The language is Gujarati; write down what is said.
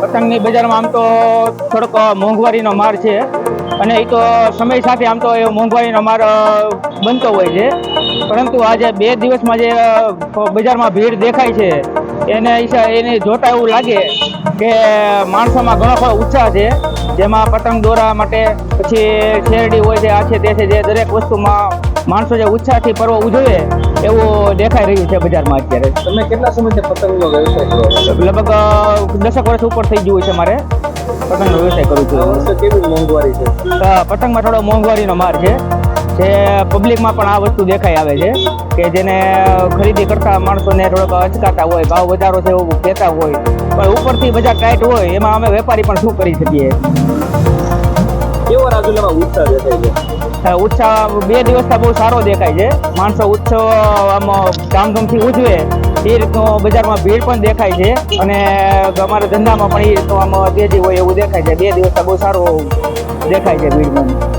પતંગની બજારમાં આમ તો થોડોક મોંઘવારીનો માર છે અને એ તો સમય સાથે આમ તો એ મોંઘવારીનો માર બનતો હોય છે. પરંતુ આજે બે દિવસમાં જે બજારમાં ભીડ દેખાય છે, એને એને જોતા એવું લાગે કે માણસોમાં ઘણો ખરો ઉત્સાહ છે. જેમાં પતંગ દોરા માટે પછી શેરડી હોય છે, આ છે, તે છે, જે દરેક વસ્તુમાં માણસો જે ઉત્સાહથી પર્વ ઉજવે એવું દેખાઈ રહ્યું છે બજારમાં અત્યારે. તમે કેટલા સમયથી પતંગનો વ્યવસાય કરો લગભગ દસેક વર્ષ ઉપર થઈ ગયું છે મારે. પતંગનો વ્યવસાય કરું છું. કેવી મોંઘવારી છે? પતંગમાં થોડો મોંઘવારીનો માર છે. જે પબ્લિકમાં પણ આ વસ્તુ દેખાઈ આવે છે કે જેને ખરીદી કરતા માણસોને થોડોક અચકાતા હોય ભાવ વધારો છે એવું કહેતા હોય. પણ ઉપરથી બજાર ટાઈટ હોય એમાં અમે વેપારી પણ શું કરી શકીએ? ઉત્સાહ ઉત્સાહ બે દિવસથી બહુ સારો દેખાય છે. માણસો ઉત્સવ આમ ધામધૂમથી ઉજવે. એ રીતનું બજારમાં ભીડ પણ દેખાય છે. અને અમારા ધંધામાં પણ એ રીતનું આમ તેજી હોય એવું દેખાય છે. બે દિવસથી બહુ સારો દેખાય છે ભીડ